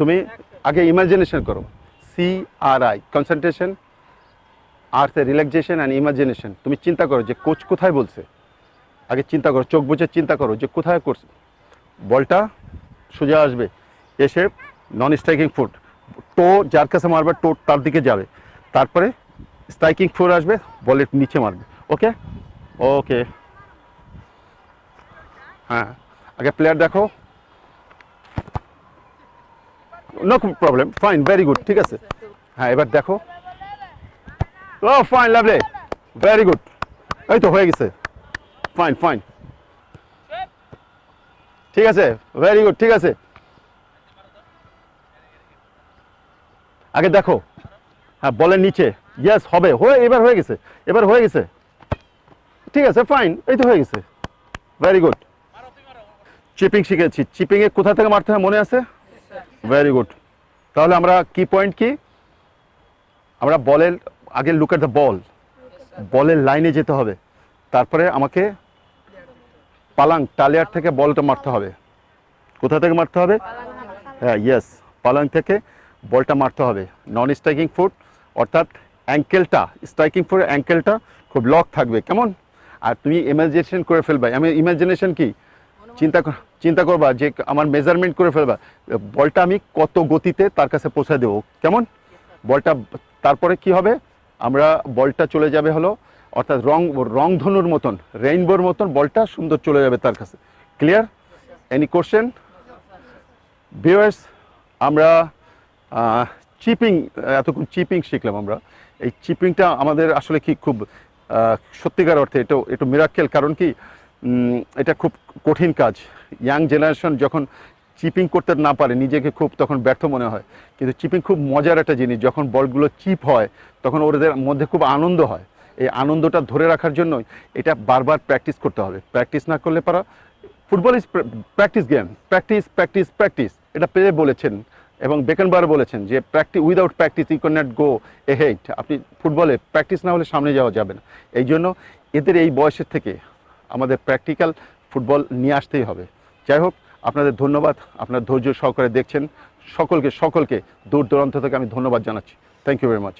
তুমি আগে ইমাজিনেশন করো। সি আর আই কনসেন্ট্রেশন আর রিল্যাক্সেশন অ্যান্ড ইমাজিনেশন তুমি চিন্তা করো যে কোচ কোথায় বলছে। আগে চিন্তা করো, চোখ বুঝে চিন্তা করো যে কোথায় করছে। বলটা সোজা আসবে। এসে নন স্ট্রাইকিং ফুট টো যার কাছে মারবে, টো তার দিকে যাবে। তারপরে স্ট্রাইকিং ফুট আসবে বলের নিচে মারবে। ওকে? ওকে। হ্যাঁ। আগে প্লেয়ার দেখো। No problem fine very good ঠিক আছে? হ্যাঁ এবার দেখো। ও ফাইন লাভলি ভেরি গুড এই তো হয়ে গেছে। ফাইন ফাইন ঠিক আছে? ভেরি গুড ঠিক আছে। আগে দেখো। হ্যাঁ বলের নিচে। ইয়েস হবে। হয়ে, এবার হয়ে গেছে। এবার হয়ে গেছে। ঠিক আছে ফাইন এই তো হয়ে গেছে। ভেরি গুড চিপিং শিখেছি। চিপিংয়ে কোথা থেকে মারতে হয় মনে আছে? ভেরি গুড তাহলে আমরা কি পয়েন্ট কি? আমরা বলের, আগে লুক এট দ্য বল বলের লাইনে যেতে হবে। তারপরে আমাকে পালাং, টালিয়ার থেকে বলটা মারতে হবে। কোথা থেকে মারতে হবে? হ্যাঁ ইয়েস পালাং থেকে বলটা মারতে হবে। নন স্ট্রাইকিং ফুট অর্থাৎ অ্যাঙ্কেলটা স্ট্রাইকিং ফুটের অ্যাঙ্কেলটা খুব লক থাকবে। কেমন? আর তুমি ইমাজিনেশন করে ফেলবা। আমি ইমাজিনেশন কি? চিন্তা চিন্তা করবা যে আমার মেজারমেন্ট করে ফেলবা। বলটা আমি কত গতিতে তার কাছে পৌঁছে দেবো। কেমন? বলটা, তারপরে কি হবে? আমরা বলটা চলে যাবে হলো, অর্থাৎ রং, রংধনুর মতন রেইনবোর মতন বলটা সুন্দর চলে যাবে তার কাছে। ক্লিয়ার এনি কোশ্চেন ভিউয়ার্স আমরা চিপিং এতক্ষণ চিপিং শিখলাম আমরা। এই চিপিংটা আমাদের আসলে কি খুব সত্যিকার অর্থে এটা একটু মিরাক্কেল কারণ কি? এটা খুব কঠিন কাজ। ইয়াং জেনারেশন যখন চিপিং করতে না পারে, নিজেকে খুব তখন ব্যর্থ মনে হয়। কিন্তু চিপিং খুব মজার একটা জিনিস, যখন বলগুলো চিপ হয়, তখন ওদের মধ্যে খুব আনন্দ হয়। এই আনন্দটা ধরে রাখার জন্য এটা বারবার প্র্যাকটিস করতে হবে। প্র্যাকটিস না করলে পারা, football is practice game. Practice practice practice. এটা পেয়ে বলেছেন এবং বেকেনবার বলেছেন যে practice without practice you can not go ahead আপনি ফুটবলে প্র্যাকটিস না হলে সামনে যাওয়া যাবে না। এই জন্য এদের এই বয়সের থেকে আমাদের প্র্যাকটিক্যাল ফুটবল নিয়ে আসতেই হবে। যাই হোক, আপনাদের ধন্যবাদ, আপনার ধৈর্য সহকারে দেখছেন। সকলকে সকলকে দূর দূরান্ত থেকে আমি ধন্যবাদ জানাচ্ছি। Thank you very much